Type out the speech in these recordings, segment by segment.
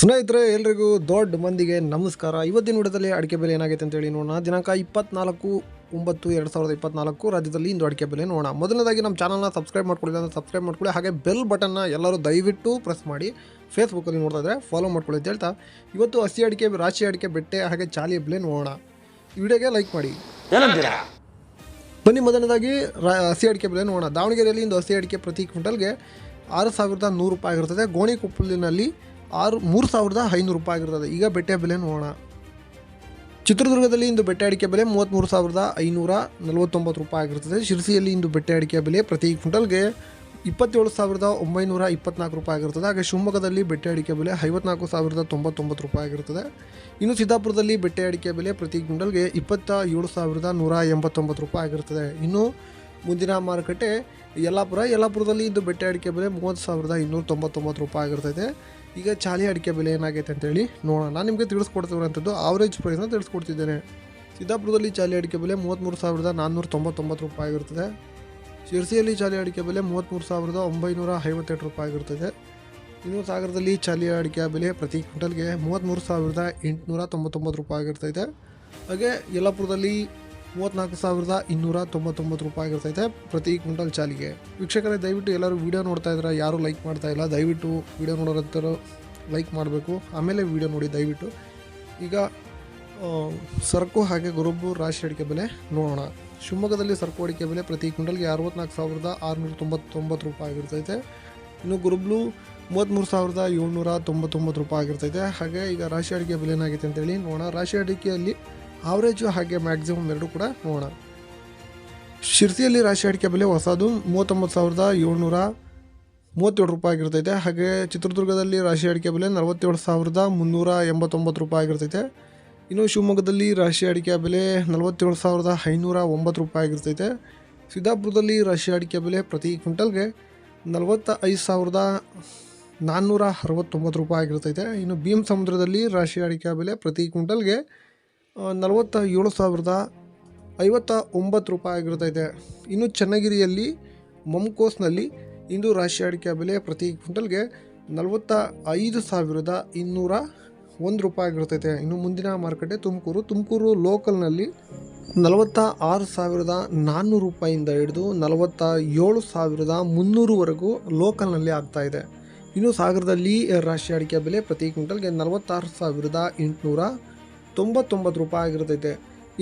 ಸ್ನೇಹಿತರೆ ಎಲ್ರಿಗೂ ದೊಡ್ಡ ಮಂದಿಗೆ ನಮಸ್ಕಾರ. ಇವತ್ತಿನ ಊಟದಲ್ಲಿ ಅಡಿಕೆ ಬೆಲೆ ಏನಾಗೈತೆ ಅಂತೇಳಿ ನೋಡೋಣ. ದಿನಾಂಕ ಇಪ್ಪತ್ನಾಲ್ಕು ಒಂಬತ್ತು ಎರಡು ಸಾವಿರದ ಇಪ್ಪತ್ನಾಲ್ಕು ರಾಜ್ಯದಲ್ಲಿ ಇಂದು ಅಡಿಕೆ ಬೆಲೆ ನೋಡೋಣ. ಮೊದಲನೇದಾಗಿ ನಮ್ಮ ಚಾನಲ್ನ ಸಬ್ಸ್ಕ್ರೈಬ್ ಮಾಡ್ಕೊಳ್ಳಿ ಅಂದರೆ ಸಬ್ಸ್ಕ್ರೈಬ್ ಮಾಡ್ಕೊಳ್ಳಿ ಹಾಗೆ ಬೆಲ್ ಬಟನ್ನ ಎಲ್ಲರೂ ದಯವಿಟ್ಟು ಪ್ರೆಸ್ ಮಾಡಿ. ಫೇಸ್ಬುಕ್ಕಲ್ಲಿ ನೋಡ್ತಾ ಇದ್ದರೆ ಫಾಲೋ ಮಾಡ್ಕೊಳ್ಳಿ ಅಂತ ಹೇಳ್ತಾ. ಇವತ್ತು ಹಸಿ ಅಡಿಕೆ ರಾಶಿ ಅಡಿಕೆ ಬೆಟ್ಟೆ ಹಾಗೆ ಚಾಲಿ ಬೆಲೆ ನೋಡೋಣ. ಈ ವಿಡಿಯೋಗೆ ಲೈಕ್ ಮಾಡಿ. ಏನಂತೀರಾ? ಬನ್ನಿ ಮೊದಲನೇದಾಗಿ ರಾ ಹಸಿ ಅಡಿಕೆ ಬೆಲೆ ನೋಡೋಣ. ದಾವಣಗೆರೆಯಲ್ಲಿ ಇಂದು ಹಸಿ ಅಡಿಕೆ ಪ್ರತಿ ಕ್ವಿಂಟಲ್ಗೆ ಆರು ಸಾವಿರದ ನೂರು ರೂಪಾಯಿ ಆಗಿರ್ತದೆ. ಗೋಣಿಕೊಪ್ಪಲಿನಲ್ಲಿ ಆರು, ಮೂರು ಸಾವಿರದ ಐನೂರು ರೂಪಾಯಿ ಆಗಿರ್ತದೆ. ಈಗ ಬೆಟ್ಟೆ ಬೆಲೆ ನೋಡೋಣ. ಚಿತ್ರದುರ್ಗದಲ್ಲಿ ಇಂದು ಬೆಟ್ಟೆ ಅಡಿಕೆ ಬೆಲೆ ಮೂವತ್ತ್ಮೂರು ಸಾವಿರದ ಐನೂರ ನಲವತ್ತೊಂಬತ್ತು ರೂಪಾಯಿ ಆಗಿರ್ತದೆ. ಶಿರಸಿಯಲ್ಲಿ ಇಂದು ಬೆಟ್ಟೆ ಅಡಿಕೆ ಬೆಲೆ ಪ್ರತಿ ಕ್ವಿಂಟಲ್ಗೆ ಇಪ್ಪತ್ತೇಳು ಸಾವಿರದ ಒಂಬೈನೂರ ಇಪ್ಪತ್ನಾಲ್ಕು ರೂಪಾಯಿ ಆಗಿರ್ತದೆ. ಹಾಗೆ ಶಿವಮೊಗ್ಗದಲ್ಲಿ ಬೆಟ್ಟೆ ಅಡಿಕೆ ಬೆಲೆ ಐವತ್ನಾಲ್ಕು ಸಾವಿರದ ತೊಂಬತ್ತೊಂಬತ್ತು ರೂಪಾಯಿ ಆಗಿರ್ತದೆ. ಇನ್ನು ಸಿದ್ದಾಪುರದಲ್ಲಿ ಬೆಟ್ಟೆ ಅಡಿಕೆ ಬೆಲೆ ಪ್ರತಿ ಕ್ವಿಂಟಲ್ಗೆ ಇಪ್ಪತ್ತ ಏಳು ಸಾವಿರದ ನೂರ ಎಂಬತ್ತೊಂಬತ್ತು ರೂಪಾಯಿ ಆಗಿರ್ತದೆ. ಇನ್ನು ಮುಂದಿನ ಮಾರುಕಟ್ಟೆ ಯಲ್ಲಾಪುರ. ಯಲ್ಲಾಪುರದಲ್ಲಿ ಇಂದು ಬೆಟ್ಟೆ ಅಡಿಕೆ ಬೆಲೆ ಮೂವತ್ತು ಸಾವಿರದ ಇನ್ನೂರ ತೊಂಬತ್ತೊಂಬತ್ತು ರೂಪಾಯಿ ಆಗಿರ್ತೈತೆ ಈಗ ಚಾಲಿ ಅಡಿಕೆ ಬೆಲೆ ಏನಾಗೈತೆ ಅಂತೇಳಿ ನೋಡೋಣ. ನಾನು ನಿಮಗೆ ತಿಳಿಸ್ಕೊಡ್ತಿರೋಂಥದ್ದು ಆವರೇಜ್ ಪ್ರೈಸ್ನ ತಿಳಿಸ್ಕೊಡ್ತಿದ್ದೇನೆ. ಸಿದ್ದಾಪುರದಲ್ಲಿ ಚಾಲಿ ಅಡಿಕೆ ಬೆಲೆ ಮೂವತ್ತ್ಮೂರು ಸಾವಿರದ ನಾನ್ನೂರ ತೊಂಬತ್ತೊಂಬತ್ತು ರೂಪಾಯಿ ಆಗಿರ್ತದೆ. ಶಿರ್ಸಿಯಲ್ಲಿ ಚಾಲಿ ಅಡಿಕೆ ಬೆಲೆ ಮೂವತ್ತ್ಮೂರು ಸಾವಿರದ ಒಂಬೈನೂರ ಐವತ್ತೆಂಟು ರೂಪಾಯಿ ಆಗಿರ್ತದೆ. ಇನ್ನು ಸಾಗರದಲ್ಲಿ ಚಾಲಿ ಅಡಿಕೆ ಬೆಲೆ ಪ್ರತಿ ಕ್ವಿಂಟಲ್ಗೆ ಮೂವತ್ತ್ಮೂರು ಸಾವಿರದ ಎಂಟುನೂರ ತೊಂಬತ್ತೊಂಬತ್ತು ರೂಪಾಯಿ ಆಗಿರ್ತೈತೆ. ಹಾಗೆ ಯಲ್ಲಾಪುರದಲ್ಲಿ ಮೂವತ್ತ್ನಾಲ್ಕು ಸಾವಿರದ ಇನ್ನೂರ ತೊಂಬತ್ತೊಂಬತ್ತು ರೂಪಾಯಿ ಆಗಿರ್ತೈತೆ ಪ್ರತಿ ಕ್ವಿಂಟಲ್ ಚಾಲಿಗೆ. ವೀಕ್ಷಕರೇ, ದಯವಿಟ್ಟು ಎಲ್ಲರೂ ವೀಡಿಯೋ ನೋಡ್ತಾ ಇದ್ರೆ ಯಾರೂ ಲೈಕ್ ಮಾಡ್ತಾ ಇಲ್ಲ, ದಯವಿಟ್ಟು ವೀಡಿಯೋ ನೋಡೋರಂತರೂ ಲೈಕ್ ಮಾಡಬೇಕು. ಆಮೇಲೆ ವೀಡಿಯೋ ನೋಡಿ, ದಯವಿಟ್ಟು. ಈಗ ಸರಕು ಹಾಗೆ ಗುರುಬು ರಾಶಿ ಅಡಿಕೆ ಬೆಲೆ ನೋಡೋಣ. ಶಿವಮೊಗ್ಗದಲ್ಲಿ ಸರಕು ಅಡಿಕೆ ಬೆಲೆ ಪ್ರತಿ ಕ್ವಿಂಟಲ್ಗೆ ಅರವತ್ನಾಲ್ಕು ಸಾವಿರದ ಆರುನೂರ ತೊಂಬತ್ತೊಂಬತ್ತು ರೂಪಾಯಿ ಆಗಿರ್ತೈತೆ. ಇನ್ನು ಗುರುಬ್ಲು ಮೂವತ್ತ್ಮೂರು ಸಾವಿರದ ಏಳ್ನೂರ ತೊಂಬತ್ತೊಂಬತ್ತು ರೂಪಾಯಿ ಆಗಿರ್ತೈತೆ. ಹಾಗೆ ಈಗ ರಾಶಿ ಅಡಿಕೆ ಬೆಲೆ ಏನಾಗಿದೆ ಅಂತೇಳಿ ನೋಡೋಣ. ರಾಶಿ ಅಡಿಕೆಯಲ್ಲಿ ಆವ್ರೇಜು ಹಾಗೆ ಮ್ಯಾಕ್ಸಿಮಮ್ ಎರಡು ಕೂಡ ನೋಡೋಣ. ಶಿರ್ಸಿಯಲ್ಲಿ ರಾಶಿ ಅಡಿಕೆ ಬೆಲೆ ಹೊಸದು ಮೂವತ್ತೊಂಬತ್ತು ಸಾವಿರದ ಏಳ್ನೂರ ಮೂವತ್ತೇಳು ರೂಪಾಯಿ ಆಗಿರ್ತೈತೆ. ಹಾಗೆ ಚಿತ್ರದುರ್ಗದಲ್ಲಿ ರಾಶಿ ಅಡಿಕೆ ಬೆಲೆ ನಲವತ್ತೇಳು ಸಾವಿರದ ಮುನ್ನೂರ ಎಂಬತ್ತೊಂಬತ್ತು ರೂಪಾಯಿ ಆಗಿರ್ತೈತೆ. ಇನ್ನು ಶಿವಮೊಗ್ಗದಲ್ಲಿ ರಾಶಿ ಅಡಿಕೆ ಬೆಲೆ ನಲವತ್ತೇಳು ಸಾವಿರದ ಐನೂರ ಒಂಬತ್ತು ರೂಪಾಯಿ ಆಗಿರ್ತೈತೆ. ಸಿದ್ದಾಪುರದಲ್ಲಿ ರಾಶಿ ಅಡಿಕೆ ಬೆಲೆ ಪ್ರತಿ ಕ್ವಿಂಟಲ್ಗೆ ನಲವತ್ತ ಐದು ಸಾವಿರದ ನಾನ್ನೂರ ಅರವತ್ತೊಂಬತ್ತು ರೂಪಾಯಿ ಆಗಿರ್ತೈತೆ. ಇನ್ನು ಭೀಮ್ ಸಮುದ್ರದಲ್ಲಿ ರಾಶಿ ಅಡಿಕೆ ಬೆಲೆ ಪ್ರತಿ ಕ್ವಿಂಟಲ್ಗೆ ನಲವತ್ತ ಏಳು ಸಾವಿರದ ಐವತ್ತ ಒಂಬತ್ತು ರೂಪಾಯಿ ಆಗಿರ್ತೈತೆ ಇನ್ನು ಚನ್ನಗಿರಿಯಲ್ಲಿ ಮಮ್ಕೋಸ್ನಲ್ಲಿ ಇಂದು ರಾಶಿ ಅಡಿಕೆ ಬೆಲೆ ಪ್ರತಿ ಕ್ವಿಂಟಲ್ಗೆ ನಲವತ್ತ ಐದು ಸಾವಿರದ ಇನ್ನೂರ ಒಂದು ರೂಪಾಯಿ ಆಗಿರ್ತೈತೆ ಇನ್ನು ಮುಂದಿನ ಮಾರುಕಟ್ಟೆ ತುಮಕೂರು. ತುಮಕೂರು ಲೋಕಲ್ನಲ್ಲಿ ನಲವತ್ತ ಆರು ಸಾವಿರದ ನಾನ್ನೂರು ರೂಪಾಯಿಂದ ಹಿಡಿದು ನಲವತ್ತ ಏಳು ಸಾವಿರದ ಮುನ್ನೂರುವರೆಗೂ ಲೋಕಲ್ನಲ್ಲಿ ಆಗ್ತಾಯಿದೆ ಇನ್ನು ಸಾಗರದಲ್ಲಿ ರಾಶಿ ಅಡಿಕೆ ಬೆಲೆ ಪ್ರತಿ ಕ್ವಿಂಟಲ್ಗೆ ನಲವತ್ತಾರು ಸಾವಿರದ ಎಂಟುನೂರ ತೊಂಬತ್ತೊಂಬತ್ತು ರೂಪಾಯಿ ಆಗಿರ್ತೈತೆ.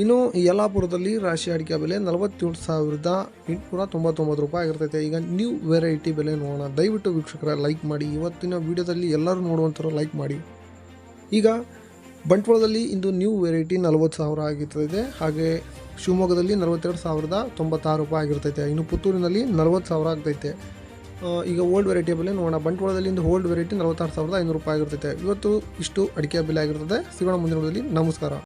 ಇನ್ನು ಯಲ್ಲಾಪುರದಲ್ಲಿ ರಾಶಿ ಅಡಿಕೆ ಬೆಲೆ ನಲವತ್ತೇಳು ಸಾವಿರದ ಎಂಟುನೂರ ತೊಂಬತ್ತೊಂಬತ್ತು ರೂಪಾಯಿ ಆಗಿರ್ತೈತೆ. ಈಗ ನ್ಯೂ ವೆರೈಟಿ ಬೆಲೆ ನೋಡೋಣ. ದಯವಿಟ್ಟು ವೀಕ್ಷಕರ ಲೈಕ್ ಮಾಡಿ. ಇವತ್ತಿನ ವಿಡಿಯೋದಲ್ಲಿ ಎಲ್ಲರೂ ನೋಡುವಂಥವ್ರು ಲೈಕ್ ಮಾಡಿ. ಈಗ ಬಂಟ್ವಾಳದಲ್ಲಿ ಇಂದು ನ್ಯೂ ವೆರೈಟಿ ನಲವತ್ತು ಸಾವಿರ ಆಗಿರ್ತದೆ ಹಾಗೆ ಶಿವಮೊಗ್ಗದಲ್ಲಿ ನಲವತ್ತೆರಡು ಸಾವಿರದ ತೊಂಬತ್ತಾರು ರೂಪಾಯಿ ಆಗಿರ್ತೈತೆ. ಇನ್ನು ಪುತ್ತೂರಿನಲ್ಲಿ ನಲವತ್ತು ಸಾವಿರ ಆಗ್ತೈತೆ. ಈಗ ಓಲ್ಡ್ ವೆರೈಟಿ ಬೆಲೆ ನೋಡೋಣ. ಬಂಟ್ವಾಳದಲ್ಲಿ ಇಂದು ಓಲ್ಡ್ ವೆರೈಟಿ ನಲವತ್ತಾರು ಸಾವಿರದ ಐನೂರು ರೂಪಾಯಿ ಆಗಿರ್ತೈತೆ. ಇವತ್ತು ಇಷ್ಟು ಅಡಿಕೆ ಬೆಲೆ ಆಗಿರ್ತದೆ. ಸಿಗೋಣ ಮುಂದಿನ ನಮಸ್ಕಾರ.